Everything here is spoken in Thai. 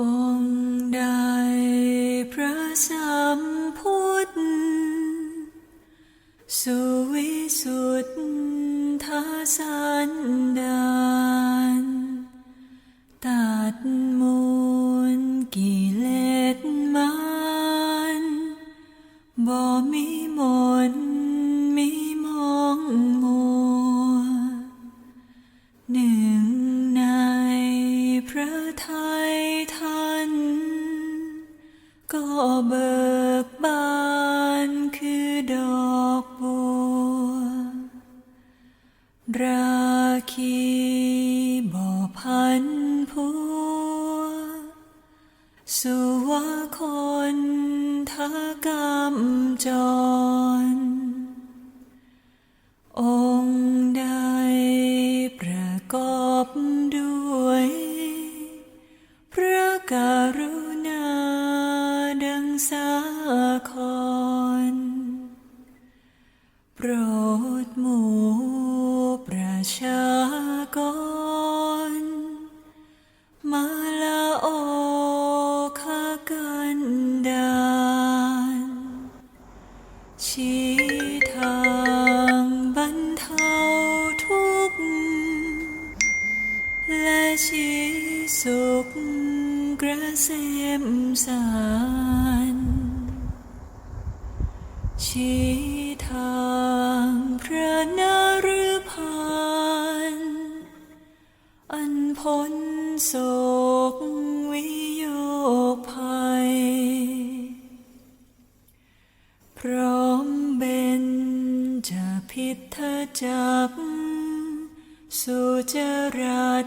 องค์ใดพระสัมพุทธสุวิสุทธาสันดานตัดมูลกิเลสมันบ่มี ทัยท่าน ก็เบิกบานคือดอกบัว ราคีบ่พันผัว สุวาคนทกรรมจร องค์ใดประกอบ สาครโปรดหมู่ประชากร มาลาโอคากันดานชี้ทางบรรเทาทุกข์และชี้สุข กระเสมสารชี้ทางพระนรพานอันพ้นโศกวิโยคภัย พร้อมเบนจะพิทธจักสุจรัต